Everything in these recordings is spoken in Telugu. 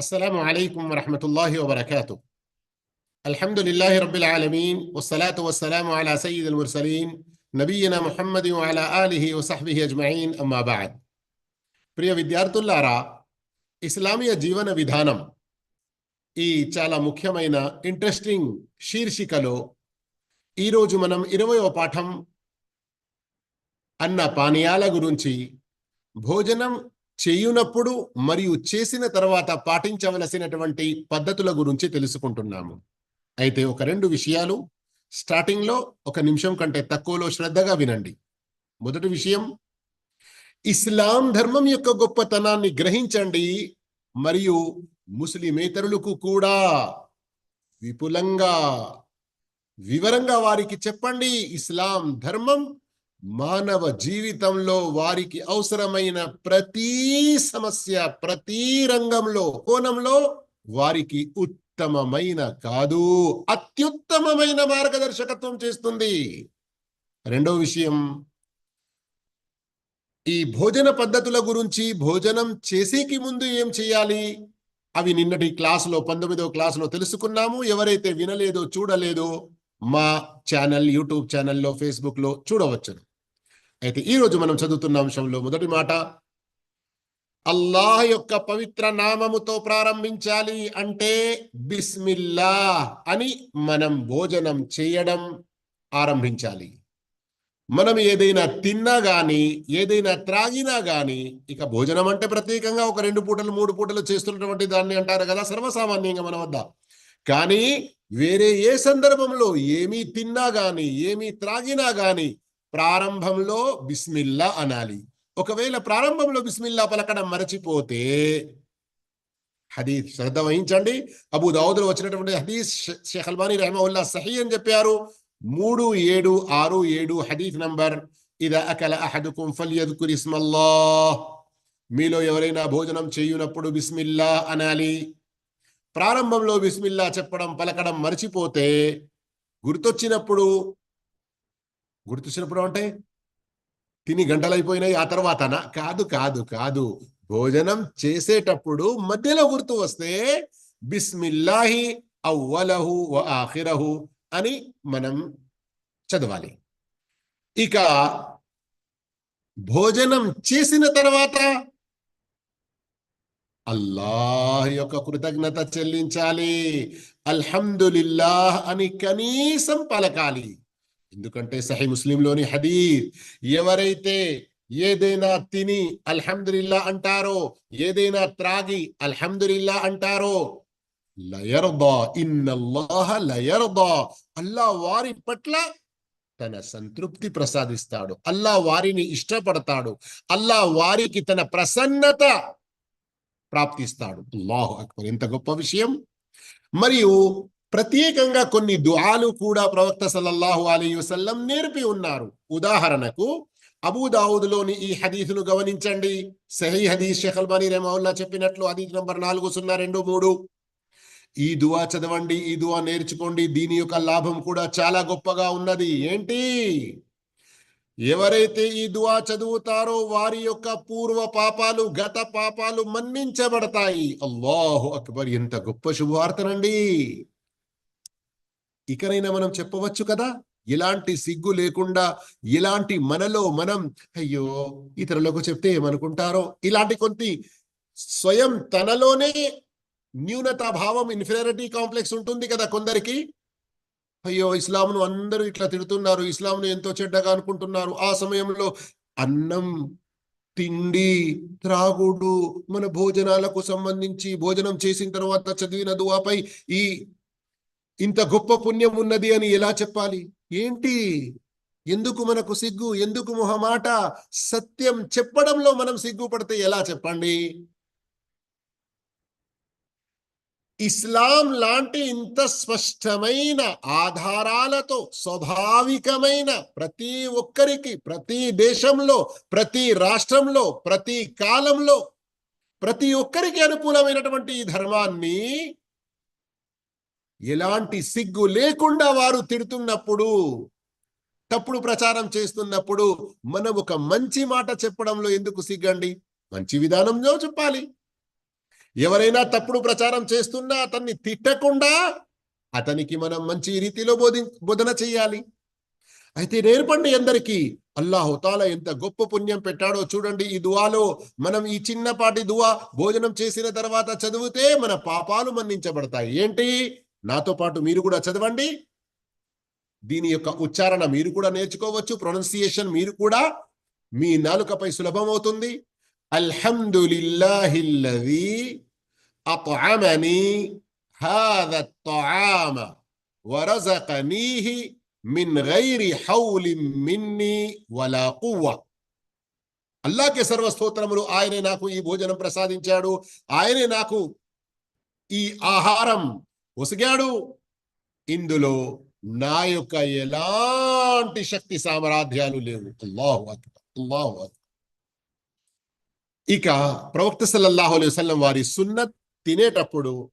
السلام عليكم ورحمة الله وبركاته الحمد لله رب العالمين والصلاة والسلام على سيد المرسلين نبينا محمد وعلى آله وصحبه أجمعين أما بعد ప్రియ విద్యార్థులారా ఇస్లామీయ జీవన విధానం ఈ చాలా ముఖ్యమైన ఇంట్రెస్టింగ్ శీర్షికలో ఈరోజు మనం ఇరవయో పాఠం అన్న పానీయాల గురించి భోజనం చేయునప్పుడు మరియు చేసిన తర్వాత పాటించవలసినటువంటి పద్ధతుల గురించి తెలుసుకుంటున్నాము. అయితే ఒక రెండు విషయాలు. స్టార్టింగ్లో ఒక నిమిషం కంటే తక్కువలో శ్రద్ధగా వినండి. మొదటి విషయం ఇస్లాం ధర్మం యొక్క గొప్పతనాన్ని గ్రహించండి మరియు ముస్లిమేతరులకు కూడా విపులంగా వివరంగా వారికి చెప్పండి. ఇస్లాం ధర్మం మానవ జీవితంలో వారికి అవసరమైన ప్రతి సమస్య ప్రతి రంగంలో కోణంలో వారికి ఉత్తమమైన కాదు. అత్యుత్తమమైన మార్గదర్శకత్వం చేస్తుంది. రెండవ విషయం ఈ భోజన పద్ధతుల గురించి భోజనం చేసేకి ముందు ఏం చేయాలి? అవి నిన్నటి క్లాసులో పంతొమ్మిదవ క్లాసులో తెలుసుకున్నాము. ఎవరైతే వినలేదో చూడలేదో మా ఛానల్ యూట్యూబ్ ఛానల్లో ఫేస్బుక్లో చూడవచ్చును. అయితే ఈ రోజు మనం చదువుతున్న అంశంలో మొదటి మాట అల్లాహ్ యొక్క పవిత్ర నామముతో ప్రారంభించాలి అంటే బిస్మిల్లా అని మనం భోజనం చేయడం ఆరంభించాలి. మనం ఏదైనా తిన్నా గాని ఏదైనా త్రాగినా గాని ఇక భోజనం అంటే ప్రత్యేకంగా ఒక రెండు పూటలు మూడు పూటలు చేస్తున్నటువంటి దాన్ని అంటారు కదా సర్వసామాన్యంగా మన వద్ద. కానీ వేరే ఏ సందర్భంలో ఏమీ తిన్నా గాని ఏమీ త్రాగినా గాని ప్రారంభంలో బిస్మిల్లా అనాలి. ఒకవేళ ప్రారంభంలో బిస్మిల్లా పలకడం మరచిపోతే హదీస్ శ్రద్ధ వహించండి. అబూ వచ్చినటువంటి హదీస్ షేఖ్ అల్బానీ రెహమవుల్లా సహీ అని చెప్పారు. మూడు ఏడు ఆరు ఏడు హదీఫ్ నంబర్. ఇద అకల అహదుకుం ఫల్యద్కుర్ ఇస్మల్లా మీలో ఎవరైనా భోజనం చేయునప్పుడు బిస్మిల్లా అనాలి. ప్రారంభంలో బిస్మిల్లా చెప్పడం పలకడం మర్చిపోతే గుర్తొచ్చినప్పుడు గుర్తొచ్చినప్పుడు అంటే తిని గంటలైపోయినాయి ఆ తర్వాతనా? కాదు కాదు కాదు. భోజనం చేసేటప్పుడు మధ్యలో గుర్తు వస్తే బిస్మిల్లాహి అవ్వలహు ఆఖిరహు అని మనం చదవాలి. ఇక భోజనం చేసిన తర్వాత అల్లాహ్ యొక్క కృతజ్ఞత చెల్లించాలి. అల్హమ్దులిల్లాహ్ అని కనీసం పలకాలి. ఎందుకంటే సహీ ముస్లింలోని హదీర్ ఎవరైతే ఏదైనా తిని అల్హమ్దుల్లా అంటారో ఏదైనా త్రాగి అల్హమ్దులిల్లా అంటారో లయర్దా ఇన్నల్లాహ లయర్దా. అల్లా వారి పట్ల తన సంతృప్తి ప్రసాదిస్తాడు. అల్లా వారిని ఇష్టపడతాడు. అల్లా వారికి తన ప్రసన్నత ప్రాప్తిస్తాడు. అల్లాహు అక్బర్. ఎంత గొప్ప విషయం. మరియు ప్రత్యేకంగా కొన్ని దుఆలు కూడా ప్రవక్త సల్లల్లాహు అలీ వసల్లం నేర్పి ఉన్నారు. ఉదాహరణకు అబూదావుద్లోని ఈ హదీసును గమనించండి. సహీ హదీస్ షేఖ్ అల్బానీ రెమౌల్లా చెప్పినట్లు హదీస్ నంబర్ నాలుగు సున్నా రెండు మూడు. ఈ దువా చదవండి ఈ దువా నేర్చుకోండి. దీని యొక్క లాభం కూడా చాలా గొప్పగా ఉన్నది. ఏంటి? ఎవరైతే ఈ దువా చదువుతారో వారి యొక్క పూర్వ పాపాలు గత పాపాలు మన్నించబడతాయి. అల్లాహు అక్బర్ ఎంత గొప్ప శుభవార్తనండి ఇకనైనా మనం చెప్పవచ్చు కదా? ఇలాంటి సిగ్గు లేకుండా ఇలాంటి మనలో మనం అయ్యో ఇతరులకు చెప్తే ఏమనుకుంటారో? ఇలాంటి కొంత స్వయం తనలోనే న్యూనతా భావం ఇన్ఫీరియారిటీ కాంప్లెక్స్ ఉంటుంది కదా కొందరికి? అయ్యో ఇస్లాంను అందరూ ఇట్లా తిడుతున్నారు ఇస్లాంను ఎంతో చెడ్డగా అనుకుంటున్నారు. ఆ సమయంలో అన్నం తిండి త్రాగుడు మన భోజనాలకు సంబంధించి భోజనం చేసిన తర్వాత చదివిన దువాపై ఈ ఇంత గొప్ప పుణ్యం ఉన్నది అని ఎలా చెప్పాలి? ఏంటి? ఎందుకు మనకు సిగ్గు? ఎందుకు మొహమాట? సత్యం చెప్పడంలో మనం సిగ్గుపడితే ఎలా చెప్పండి? ఇస్లాం లాంటి ఇంత స్పష్టమైన ఆధారాలతో స్వాభావికమైన ప్రతి ఒక్కరికి ప్రతి దేశంలో ప్రతి రాష్ట్రంలో ప్రతి కాలంలో ప్రతి ఒక్కరికి అనుకూలమైనటువంటి ఈ ధర్మాన్ని ఎలాంటి సిగ్గు లేకుండా వారు తిడుతున్నప్పుడు తప్పుడు ప్రచారం చేస్తున్నప్పుడు మనం ఒక మంచి మాట చెప్పడంలో ఎందుకు సిగ్గండి? మంచి విధానంలో చెప్పాలి. ఎవరైనా తప్పుడు ప్రచారం చేస్తున్నా అతన్ని తిట్టకుండా అతనికి మనం మంచి రీతిలో బోధి బోధన చెయ్యాలి. అయితే నేర్పండి అందరికీ అల్లాహుతాల ఎంత గొప్ప పుణ్యం పెట్టాడో చూడండి. ఈ దువాలో మనం ఈ చిన్నపాటి దువా భోజనం చేసిన తర్వాత చదివితే మన పాపాలు మన్నించబడతాయి. ఏంటి? నాతో పాటు మీరు కూడా చదవండి దీని యొక్క ఉచ్చారణ మీరు కూడా నేర్చుకోవచ్చు ప్రొనౌన్సియేషన్ మీరు కూడా మీ నాలుకపై సులభం అవుతుంది అల్హమ్దులిల్లాహిల్లది అత్అమని హాద الطعام ورزقنيه من غير حول مني ولا قوة అల్లాకే సర్వస్తోత్రములు ఆయనే నాకు ఈ భోజనం ప్రసాదించాడు ఆయనే నాకు ఈ ఆహారం ఒసిగాడు ఇందులో నా యొక్క ఎలాంటి శక్తి సామ్రాజ్యాలు లేవు. అల్లాహు అక్బర్ అల్లాహు అక్బర్. ఇక ప్రవక్త సల్లల్లాహు అలైహి వసల్లం వారి సున్నత్ తినేటప్పుడు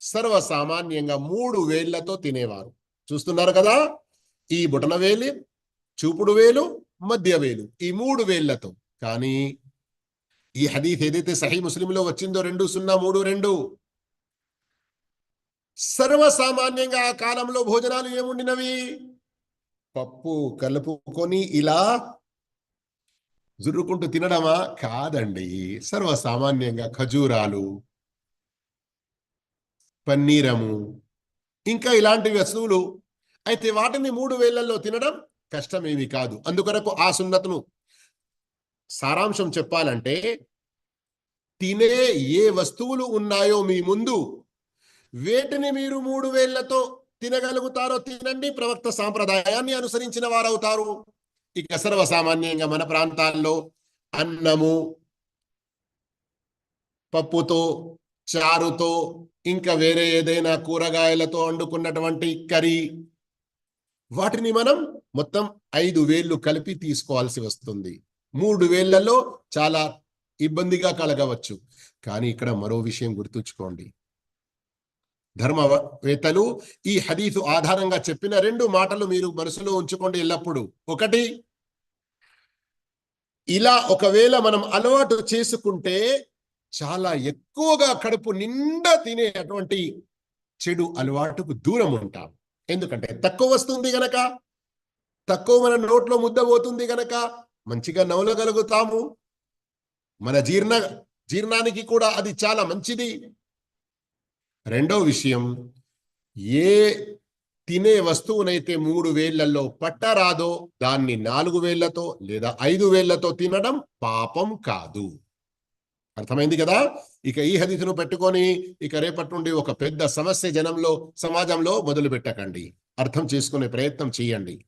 సర్వసామాన్యంగా మూడు వేళ్ళతో తినేవారు. చూస్తున్నారు కదా? ఈ బుటన వేలి చూపుడు వేలు మధ్య వేలు ఈ మూడు వేళ్ళతో. కానీ ఈ హదీఫ్ ఏదైతే సహీ ముస్లింలో వచ్చిందో రెండు సున్నా మూడు రెండు సర్వసామాన్యంగా ఆ కాలంలో భోజనాలు ఏముండినవి? పప్పు కలుపుకొని ఇలా జుర్రుకుంటూ తినడమా? కాదండి. సర్వసామాన్యంగా ఖజూరాలు పన్నీరము ఇంకా ఇలాంటి వస్తువులు. అయితే వాటిని మూడు వేళ్ళలో తినడం కష్టమేమి కాదు. అందుకొరకు ఆ సున్నతను సారాంశం చెప్పాలంటే తినే ఏ వస్తువులు ఉన్నాయో మీ ముందు వేటిని మీరు మూడు వేళ్ళతో తినగలుగుతారో తినండి. ప్రవక్త సాంప్రదాయాన్ని అనుసరించిన వారవుతారు. ఇక సర్వసామాన్యంగా మన ప్రాంతాల్లో అన్నము పప్పుతో చారుతో ఇంకా వేరే ఏదైనా కూరగాయలతో వండుకున్నటువంటి కర్రీ. వాటిని మనం మొత్తం ఐదు వేళ్ళు కలిపి తీసుకోవాల్సి వస్తుంది. మూడు వేళ్ళలో చాలా ఇబ్బందిగా కలగవచ్చు. కానీ ఇక్కడ మరో విషయం గుర్తుంచుకోండి. ధర్మవేత్తలు ఈ హదీఫు ఆధారంగా చెప్పిన రెండు మాటలు మీరు మనసులో ఉంచుకోండి ఎల్లప్పుడూ. ఒకటి ఇలా ఒకవేళ మనం అలవాటు చేసుకుంటే చాలా ఎక్కువగా కడుపు నిండా తినే అటువంటి చెడు అలవాటుకు దూరం ఉంటాం. ఎందుకంటే తక్కువ వస్తుంది గనక తక్కువ మన నోట్లో ముద్ద పోతుంది గనక మంచిగా నవలగలుగుతాము. మన జీర్ణ జీర్ణానికి కూడా అది చాలా మంచిది. రెండో విషయం ఏ తినే వస్తువునైతే మూడు వేళ్ళలో పట్టరాదో దాన్ని నాలుగు వేళ్ళతో లేదా ఐదు వేళ్ళతో తినడం పాపం కాదు. అర్థమైంది కదా? ఇక ఈ హదీసును పెట్టుకొని ఇక రేపటి నుండి ఒక పెద్ద సమస్య జనంలో సమాజంలో మొదలు పెట్టకండి అర్థం చేసుకునే ప్రయత్నం చేయండి.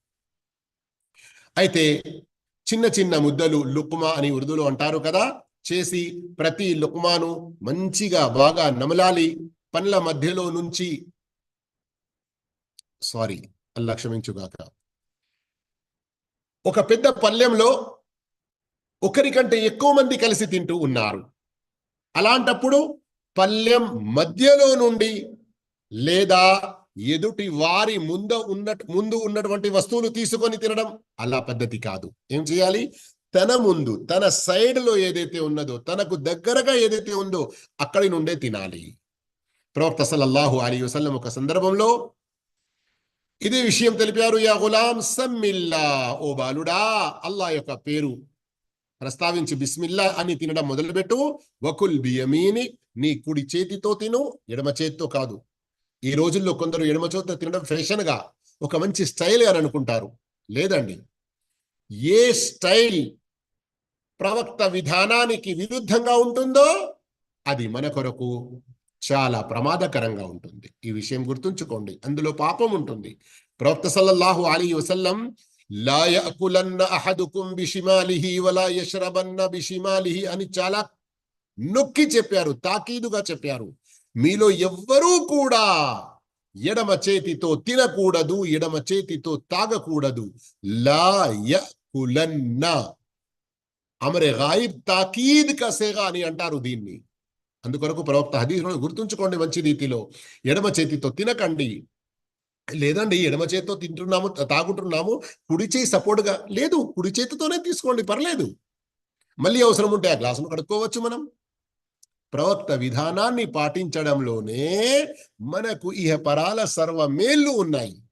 అయితే చిన్న చిన్న ముద్దలు లుక్మా అని ఉర్దూలో అంటారు కదా? చేసి ప్రతి లుక్మాను మంచిగా బాగా నమలాలి పండ్ల మధ్యలో నుంచి. సారీ అల్లా క్షమించుగాక ఒక పెద్ద పల్లెంలో ఒకరికంటే ఎక్కువ మంది కలిసి తింటూ ఉన్నారు. అలాంటప్పుడు పల్లెం మధ్యలో నుండి లేదా ఎదుటి వారి ముందు ఉన్న ముందు ఉన్నటువంటి వస్తువులు తీసుకొని తినడం అలా పద్ధతి కాదు. ఏం చేయాలి? తన ముందు తన సైడ్లో ఏదైతే ఉన్నదో తనకు దగ్గరగా ఏదైతే ఉందో అక్కడి నుండే తినాలి. ప్రవక్త సల్లల్లాహు అలీ వసల్లం ఒక సందర్భంలో ఇదే విషయం తెలిపారు యా గులాం సమ్మిల్లా ఓ బాలుడా అల్లా యొక్క పేరు ప్రస్తావించి బిస్మిల్లా అని తినడం మొదలుపెట్టు. వకుల్ బియమీని నీ కుడి చేతితో తిను ఎడమ చేతితో కాదు. ఈ రోజుల్లో కొందరు ఎడమ చేతితో తినడం ఫ్యాషన్గా ఒక మంచి స్టైల్ అని అనుకుంటారు. లేదండి. ఏ స్టైల్ ప్రవక్త విధానానికి విరుద్ధంగా ఉంటుందో అది మన కొరకు. చాలా ప్రమాదకరంగా ఉంటుంది. ఈ విషయం గుర్తుంచుకోండి. అందులో పాపం ఉంటుంది. ప్రవక్త సల్లల్లాహు అలీ వసల్లం లా అహదుకుం బిషిమాలిహి వలా యష్రబన్న బిషిమాలిహి అని చాలా నొక్కి చెప్పారు తాకీదుగా చెప్పారు. మీలో ఎవ్వరూ కూడా ఎడమ చేతితో తినకూడదు ఎడమ చేతితో తాగకూడదు. లా యకులన్న అమరే గాయిబ్ తాకీద్ కసేగా అని అంటారు దీన్ని. అందుకొరకు ప్రవక్త హదీసులను గుర్తుంచుకోండి మంచి రీతిలో. ఎడమ చేతితో తినకండి. లేదండి ఎడమ చేతితో తింటున్నాము తాగుతున్నాము కుడి చేయి సపోర్ట్గా లేదు కుడి చేతితోనే తీసుకోండి పర్లేదు. మళ్ళీ అవసరం ఉంటే ఆ గ్లాసును కడుక్కోవచ్చు మనం. ప్రవక్త విధానాన్ని పాటించడంలోనే మనకు ఇహ పరాల సర్వ మేళ్ళు ఉన్నాయి.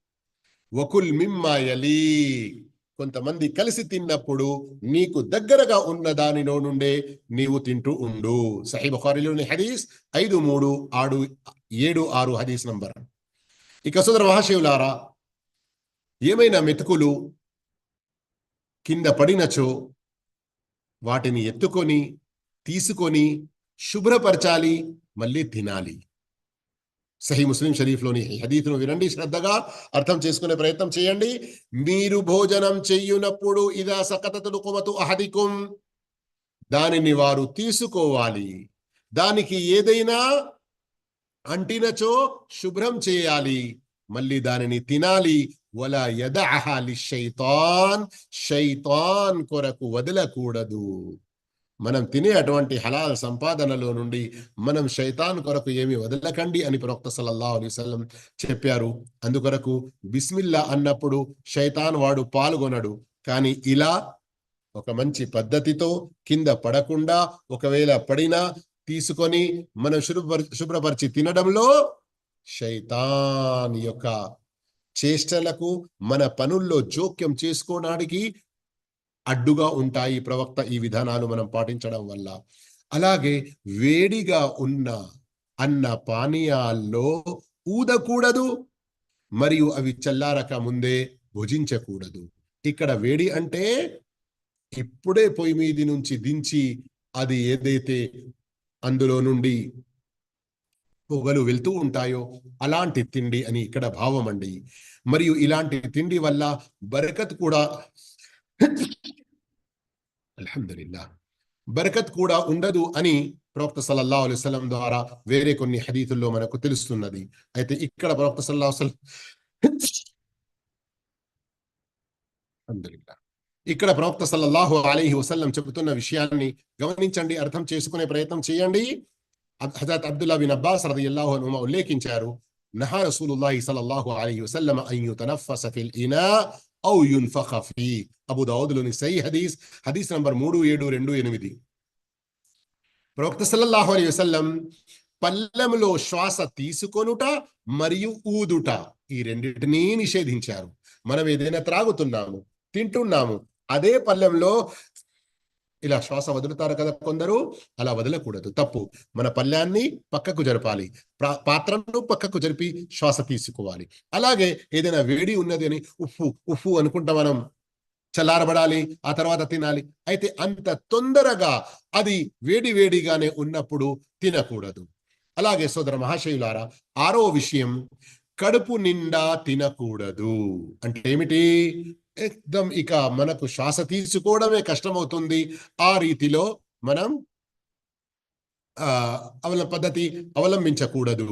వకుల్ మిమ్మాయలి. కొంతమంది కలిసి తిన్నప్పుడు నీకు దగ్గరగా ఉన్న దానిలో నుండే నీవు తింటూ ఉండు. సహీ బుఖారిలోని హదీస్ ఐదు మూడు ఆడు ఏడు ఆరు హదీస్ నంబర్. ఇక సుదర మహాశివులారా ఏమైనా మెతుకులు కింద పడినచో వాటిని ఎత్తుకొని తీసుకొని శుభ్రపరచాలి మళ్ళీ తినాలి. సహీ ముస్లిం షరీఫ్లోని ఈ హదీతును వినండి శ్రద్ధగా అర్థం చేసుకునే ప్రయత్నం చేయండి. మీరు భోజనం చెయ్యునప్పుడు ఇదా సకతతులు కొమతు అహదికుం? దానిని వారు తీసుకోవాలి. దానికి ఏదైనా అంటినచో శుభ్రం చేయాలి. మళ్ళీ దానిని తినాలి. వల యదహాలి శైతాన్ శైతాన్ కొరకు వదలకూడదు. మనం తినే అటువంటి హలాల్ సంపాదనలో నుండి మనం శైతాన్ కొరకు ఏమి వదలకండి అని ప్రవక్త సల్లల్లా అలైహి చెప్పారు. అందుకొరకు బిస్మిల్లా అన్నప్పుడు శైతాన్ వాడు పాల్గొనడు. కానీ ఇలా ఒక మంచి పద్ధతితో కింద పడకుండా ఒకవేళ పడినా తీసుకొని మనం శుభ్ర శుభ్రపరిచి తినడంలో శైతాన్ యొక్క చేష్టలకు మన పనుల్లో జోక్యం చేసుకోవడానికి అడ్డుగా ఉంటాయి ప్రవక్త ఈ విధానాలు మనం పాటించడం వల్ల. అలాగే వేడిగా ఉన్న అన్న పానీయాల్లో ఊదకూడదు మరియు అవి చల్లారక ముందే భుజించకూడదు. ఇక్కడ వేడి అంటే ఇప్పుడే పొయ్యి మీది నుంచి దించి అది ఏదైతే అందులో నుండి పొగలు వెళ్తూ ఉంటాయో అలాంటి తిండి అని ఇక్కడ భావం అండి మరియు ఇలాంటి తిండి వల్ల బరకత్ కూడా అల్హమ్దులిల్లా బరకత్ కూడా ఉండదు అని ప్రవక్త సల్లల్లా అలైహి వసల్లం ద్వారా వేరే కొన్ని హరీతుల్లో మనకు తెలుస్తున్నది. అయితే ఇక్కడ ప్రవక్త సల్లా అలైహి ఇక్కడ ప్రవక్త సల్లల్లాహు అలీహి వసల్లం చెబుతున్న విషయాన్ని గమనించండి అర్థం చేసుకునే ప్రయత్నం చేయండి. హజరత్ అబ్దుల్లా బిన్ అబ్బాస్ రది అల్లాహు అన్హుమా ఉల్లేఖించారు నహా రసూలుల్లాహి సల్లల్లాహు అలీహి వసల్లం అయ్యు యుతనఫస ఫిల్ ఇనా ఔ యున్ఫఖ ఫీ అబు దావుద్లోని సై హదీస్ హదీస్ నంబర్ మూడు ఏడు రెండు ఎనిమిది ప్రవక్త సల్లల్లాహు అలైహి వసల్లం పల్లెములో శ్వాస తీసుకొనుట మరియు ఊదుట. ఈ రెండింటినీ నిషేధించారు. మనం ఏదైనా త్రాగుతున్నాము తింటున్నాము అదే పల్లెంలో ఇలా శ్వాస వదులుతారు కదా కొందరు అలా వదలకూడదు. తప్పు. మన పళ్ళ్యాన్ని పక్కకు జరపాలి. పాత్రను పక్కకు జరిపి శ్వాస తీసుకోవాలి. అలాగే ఏదైనా వేడి ఉన్నది అని ఉప్పు ఉప్పు అనుకుంటా మనం చల్లారబడాలి ఆ తర్వాత తినాలి. అయితే అంత తొందరగా అది వేడి వేడిగానే ఉన్నప్పుడు తినకూడదు. అలాగే సోదర మహాశయులారా ఆరో విషయం కడుపు నిండా తినకూడదు. అంటే ఏమిటి? ఎక్దం ఇక మనకు శ్వాస తీసుకోవడమే కష్టమవుతుంది. ఆ రీతిలో మనం ఆ అవల పద్ధతి అవలంబించకూడదు.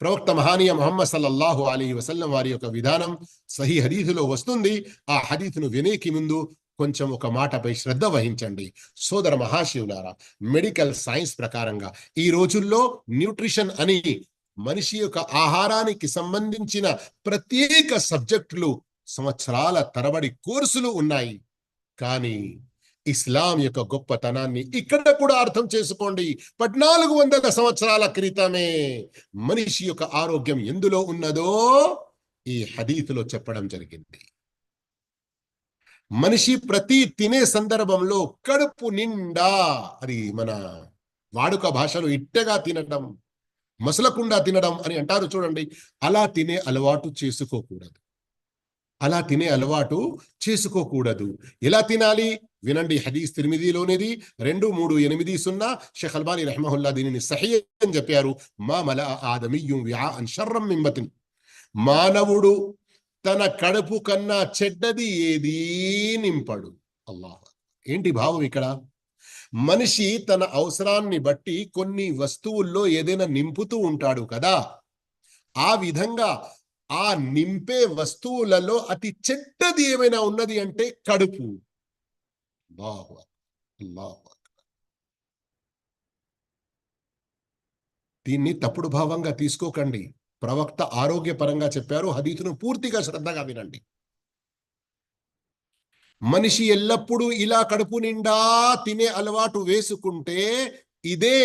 ప్రవక్త మహానీయ మొహమ్మద్ సల్లల్లాహు అలీ వసల్లం వారి యొక్క విధానం సహీ హదీసులో వస్తుంది. ఆ హదీసును వినేకి ముందు కొంచెం ఒక మాటపై శ్రద్ధ వహించండి. సోదర మహాశివులారా మెడికల్ సైన్స్ ప్రకారంగా ఈ రోజుల్లో న్యూట్రిషన్ అని మనిషి యొక్క ఆహారానికి సంబంధించిన ప్రత్యేక సబ్జెక్టులు సంవత్సరాల తరబడి కోర్సులు ఉన్నాయి. కానీ ఇస్లాం యొక్క గొప్పతనాన్ని ఇక్కడ కూడా అర్థం చేసుకోండి. పద్నాలుగు వందల సంవత్సరాల క్రితమే మనిషి యొక్క ఆరోగ్యం ఎందులో ఉన్నదో ఈ హదీతులో చెప్పడం జరిగింది. మనిషి ప్రతి తినే సందర్భంలో కడుపు నిండా అది మన వాడుక భాషలో ఇట్టగా తినడం మసలకుండా తినడం అని అంటారు చూడండి. అలా తినే అలవాటు చేసుకోకూడదు. అలా తినే అలవాటు చేసుకోకూడదు. ఎలా తినాలి? వినండి హదీస్ తిరిమిదిలోనిది రెండు మూడు ఎనిమిది సున్నా. షేఖ్ అల్బానీ రెహమహుల్లా దీనిని సహీ అని చెప్పారు. మా మల ఆదమియ్యం వ్యా మింబతిన్ మానవుడు తన కడుపు కన్నా చెడ్డది ఏదీ నింపడు. అల్లాహ్ ఏంటి భావం ఇక్కడ? మనిషి తన అవసరాన్ని బట్టి కొన్ని వస్తువుల్లో ఏదైనా నింపుతూ ఉంటాడు కదా. ఆ విధంగా ఆ నింపే వస్తువులలో అతి చెడ్డది ఏమైనా ఉన్నది అంటే కడుపు. దీన్ని తప్పుడు భావంగా తీసుకోకండి. ప్రవక్త ఆరోగ్యపరంగా చెప్పారు. హదీతును పూర్తిగా శ్రద్ధగా వినండి. మనిషి ఎల్లప్పుడూ ఇలా కడుపు నిండా తినే అలవాటు వేసుకుంటే ఇదే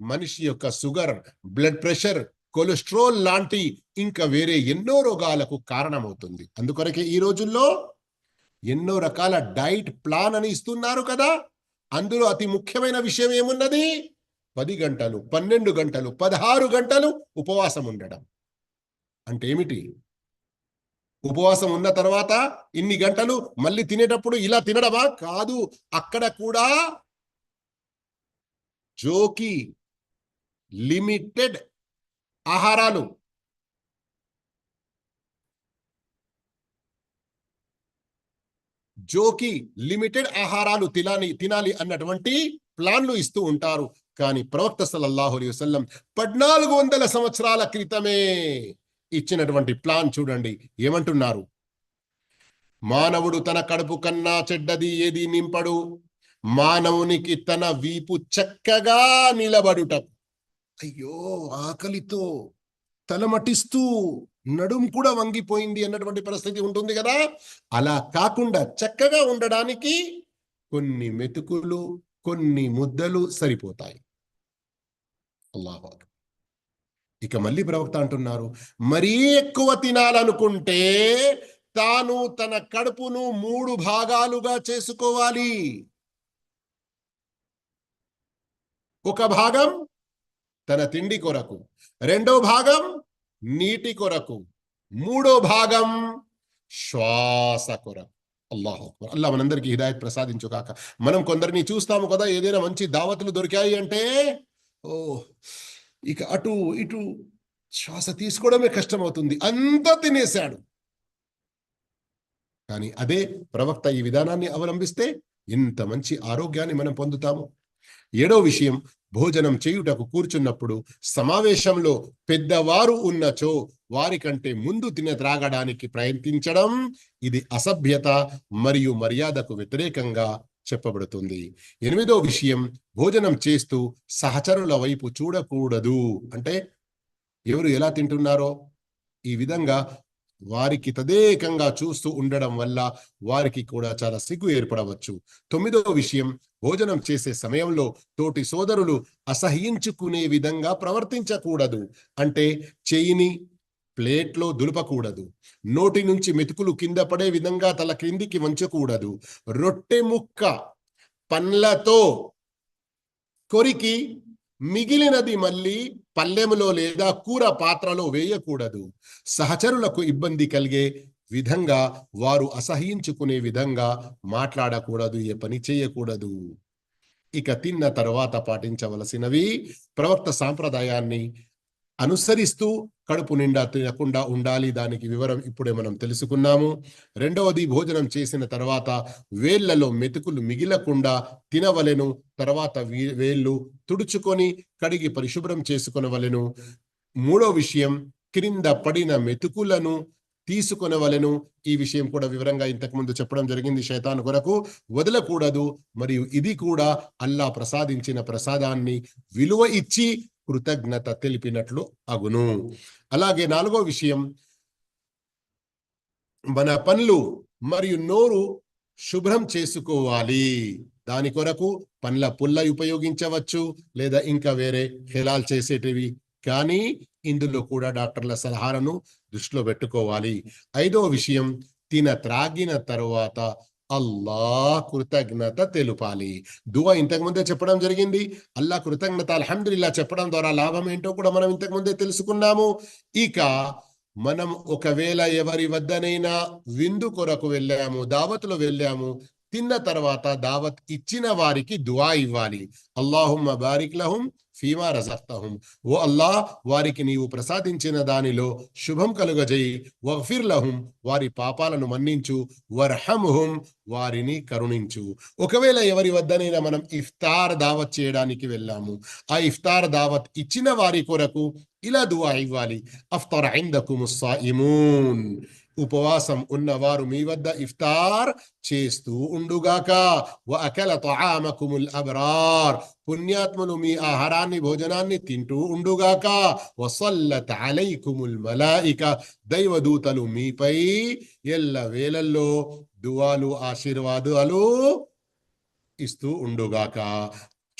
మనిషి యొక్క షుగర్ బ్లడ్ ప్రెషర్ కొలెస్ట్రాల్ లాంటి ఇంకా వేరే ఎన్నో రోగాలకు కారణమవుతుంది. అందుకొరకే ఈ రోజుల్లో ఎన్నో రకాల డైట్ ప్లాన్ అని ఇస్తున్నారు కదా. అందులో అతి ముఖ్యమైన విషయం ఏమున్నది? పది గంటలు పన్నెండు గంటలు పదహారు గంటలు ఉపవాసం ఉండడం. అంటే ఏమిటి? ఉపవాసం ఉన్న తర్వాత ఇన్ని గంటలు మళ్ళీ తినేటప్పుడు ఇలా తినడమా? కాదు అక్కడ కూడా జోకి లిమిటెడ్ ఆహారాలు. జోకి లిమిటెడ్ ఆహారాలు తినాలి తినాలి అన్నటువంటి ప్లాన్లు ఇస్తూ ఉంటారు. కానీ ప్రవక్త సల్లల్లాహు అలీ వసల్లం పద్నాలుగు వందల సంవత్సరాల క్రితమే ఇచ్చినటువంటి ప్లాన్ చూడండి. ఏమంటున్నారు? మానవుడు తన కడుపు కన్నా చెడ్డది ఏది నింపడు? మానవునికి తన వీపు చక్కగా నిలబడుట అయ్యో ఆకలితో తలమటిస్తూ నడుం కూడా వంగిపోయింది అన్నటువంటి పరిస్థితి ఉంటుంది కదా? అలా కాకుండా చక్కగా ఉండడానికి కొన్ని మెతుకులు కొన్ని ముద్దలు సరిపోతాయి. అల్లాహు ఇక మళ్ళీ ప్రవక్త అంటున్నారు మరీ ఎక్కువ తినాలనుకుంటే తాను తన కడుపును మూడు భాగాలుగా చేసుకోవాలి. ఒక భాగం తన తిండి కొరకు. రెండో భాగం నీటి కొరకు. మూడో భాగం శ్వాస కొరకు. అల్లాహ్ అక్బర్. అల్లా మనందరికీ హిదాయత్ ప్రసాదించుగాక. మనం కొందరిని చూస్తాము కదా ఏదైనా మంచి దావతులు దొరికాయి అంటే ఓ ఇక అటు ఇటు శ్వాస తీసుకోవడమే కష్టమవుతుంది. అంతా తినేశాడు. కానీ అదే ప్రవక్త ఈ విధానాన్ని అవలంబిస్తే ఇంత మంచి ఆరోగ్యాన్ని మనం పొందుతాము. ఏడో విషయం భోజనం చేయుటకు కూర్చున్నప్పుడు సమావేశంలో పెద్దవారు ఉన్నచో వారికంటే ముందు తిన త్రాగడానికి ప్రయత్నించడం ఇది అసభ్యత మరియు మర్యాదకు వ్యతిరేకంగా చెప్పబడుతుంది. ఎనిమిదో విషయం భోజనం చేస్తూ సహచరుల వైపు చూడకూడదు. అంటే ఎవరు ఎలా తింటున్నారో ఈ విధంగా వారికి తదేకంగా చూస్తూ ఉండడం వల్ల వారికి కూడా చాలా సిగ్గు ఏర్పడవచ్చు. తొమ్మిదో విషయం భోజనం చేసే సమయంలో తోటి సోదరులు అసహ్యించుకునే విధంగా ప్రవర్తించకూడదు. అంటే చేయిని ప్లేట్లో దులపకూడదు. నోటి నుంచి మెతుకులు కింద పడే విధంగా తల క్రిందికి వంచకూడదు. రొట్టె ముక్క పండ్లతో కొరికి మిగిలినది మళ్ళీ పల్లెములో లేదా కూర పాత్రలో వేయకూడదు. సహచరులకు ఇబ్బంది కలిగే విధంగా వారు అసహించుకునే విధంగా మాట్లాడకూడదు ఏ పని చేయకూడదు. ఇక తిన్న తర్వాత పాటించవలసినవి ప్రవక్త సాంప్రదాయాన్ని అనుసరిస్తూ కడుపు నిండా తినకుండా ఉండాలి దానికి వివరం ఇప్పుడే మనం తెలుసుకున్నాము. రెండవది భోజనం చేసిన తర్వాత వేళ్ళలో మెతుకులు మిగిలకుండా తినవలెను తర్వాత వీ- వేళ్ళు తుడుచుకొని కడిగి పరిశుభ్రం చేసుకొనవలెను. మూడో విషయం క్రింద పడిన మెతుకులను తీసుకొనవలెను. ఈ విషయం కూడా వివరంగా ఇంతకు ముందు చెప్పడం జరిగింది శైతాన్ కొరకు. వదలకూడదు మరియు ఇది కూడా అల్లా ప్రసాదించిన ప్రసాదాన్ని విలువ ఇచ్చి కృతజ్ఞత తెలిపినట్లు అగును. అలాగే నాలుగో విషయం. మన పనులు మరియు నోరు శుభ్రం చేసుకోవాలి. దాని కొరకు పండ్ల పుల్ల ఉపయోగించవచ్చు లేదా ఇంకా వేరే హెలాల్ చేసేటివి. కానీ ఇందులో కూడా డాక్టర్ల సలహాలను దృష్టిలో పెట్టుకోవాలి. ఐదో విషయం తిన త్రాగిన తరువాత అల్లా కృతజ్ఞత తెలుపాలి. దువా ఇంతకు ముందే చెప్పడం జరిగింది. అల్లా కృతజ్ఞత అల్హమ్దుల్లా చెప్పడం ద్వారా లాభం ఏంటో కూడా మనం ఇంతకు ముందే తెలుసుకున్నాము. ఇక మనం ఒకవేళ ఎవరి వద్దనైనా విందు కొరకు వెళ్ళాము దావత్లో వెళ్ళాము తిన్న తర్వాత దావత్ ఇచ్చిన వారికి దువా ఇవ్వాలి. అల్లాహుమ్మ బారిక్ లహుం ఫీమా రజక్తహుం ఓ అల్లా వారికి నీవు ప్రసాదించిన దానిలో శుభం కలుగజేయి. వఫిర్ లహుం వారి పాపాలను మన్నించు. వర్హముహుం వారిని కరుణించు. ఒకవేళ ఎవరి వద్దనైనా మనం ఇఫ్తార్ దావత్ చేయడానికి వెళ్ళాము. ఆ ఇఫ్తార్ దావత్ ఇచ్చిన వారి కొరకు ఇలా దువా ఇవ్వాలి. అఫ్తర్ ముస్సా సాయిమూన్. ఉపవాసం ఉన్నవారు మీ వద్ద ఇఫ్తార్ చేస్తూ ఉండుగాక. వ అకల తామకుముల్ అబ్రార్. పుణ్యాత్ములు మీ ఆహారాన్ని భోజనాన్ని తింటూ ఉండుగాక. వసల్లత్ అలైకుముల్ మలాయిక. దైవదూతలు మీపై ఎల్ల వేలల్లో దువాలు ఆశీర్వాదాలు ఇస్తూ ఉండుగాక.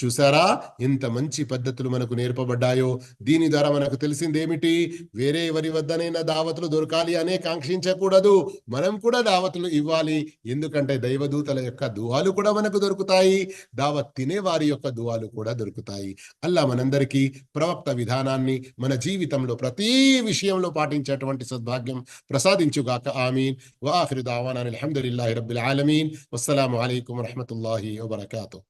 చూసారా ఎంత మంచి పద్ధతులు మనకు నేర్పబడ్డాయో. దీని ద్వారా మనకు తెలిసింది ఏమిటి వేరే ఎవరి వద్దనైనా దావతులు దొరకాలి అనే కాంక్షించకూడదు. మనం కూడా దావతులు ఇవ్వాలి. ఎందుకంటే దైవదూతల యొక్క దువాలు కూడా మనకు దొరుకుతాయి. దావత్ తినే వారి యొక్క దువాలు కూడా దొరుకుతాయి. అల్లా మనందరికీ ప్రవక్త విధానాన్ని మన జీవితంలో ప్రతి విషయంలో పాటించేటువంటి సద్భాగ్యం ప్రసాదించుగాక. ఆమీన్. వాఫిరు దావానా అల్హమ్దులిల్లాహి రబ్బిల్ ఆలమీన్. వస్సలాము అలైకుం వరహమతుల్లాహి వబర్కాతుహ్